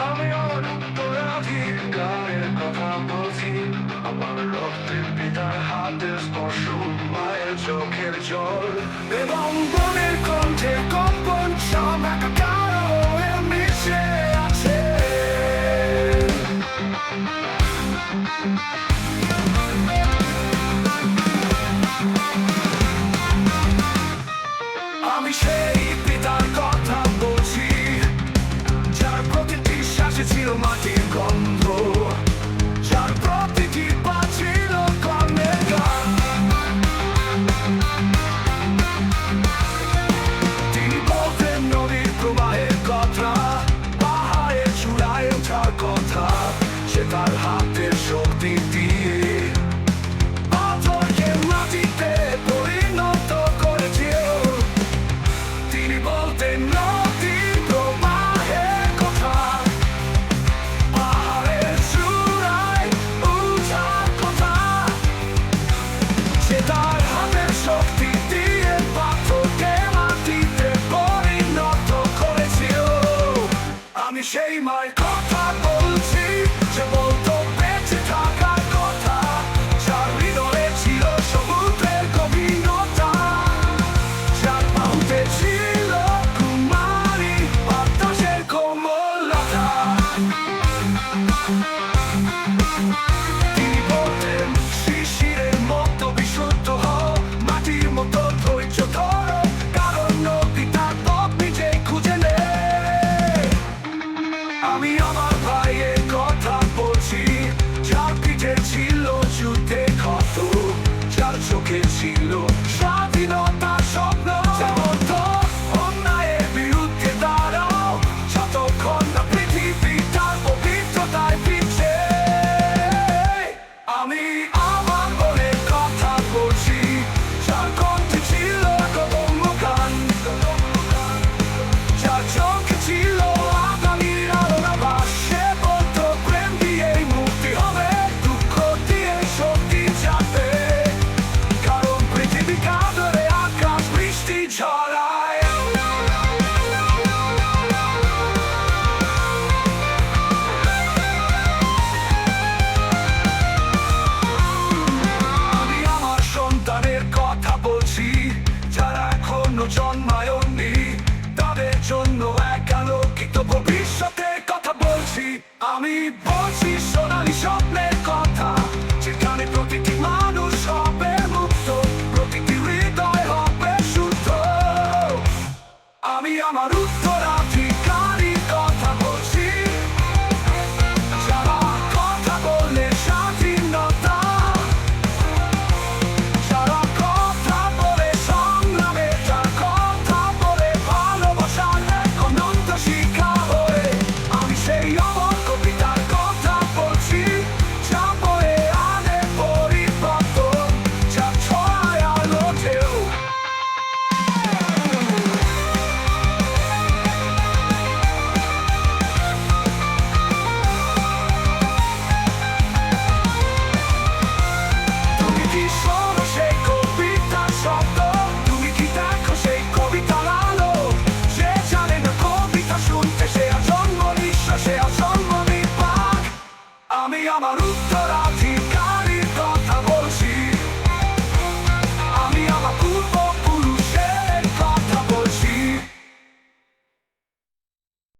আমি আর অপরাধী গানের কথা বলছি। আমার রক্তে পিতার হাতে স্পর্শ, মায়ের চোখের জল। এবং বনের কণ্ঠে কণ্ঠ Бачить свіл матінком shame my আমি আমার ভাইয়ের কথা বলছি। যার পিঠে ছিল জুতে ক্ষত যার চোখে ছিল জন্মায়নি। তাদের জন্য এক কিন্তু ভবিষ্যতে কথা বলছি। আমি বলছি আকাশে অসম্ভবী পাক আমি আমার উত্তর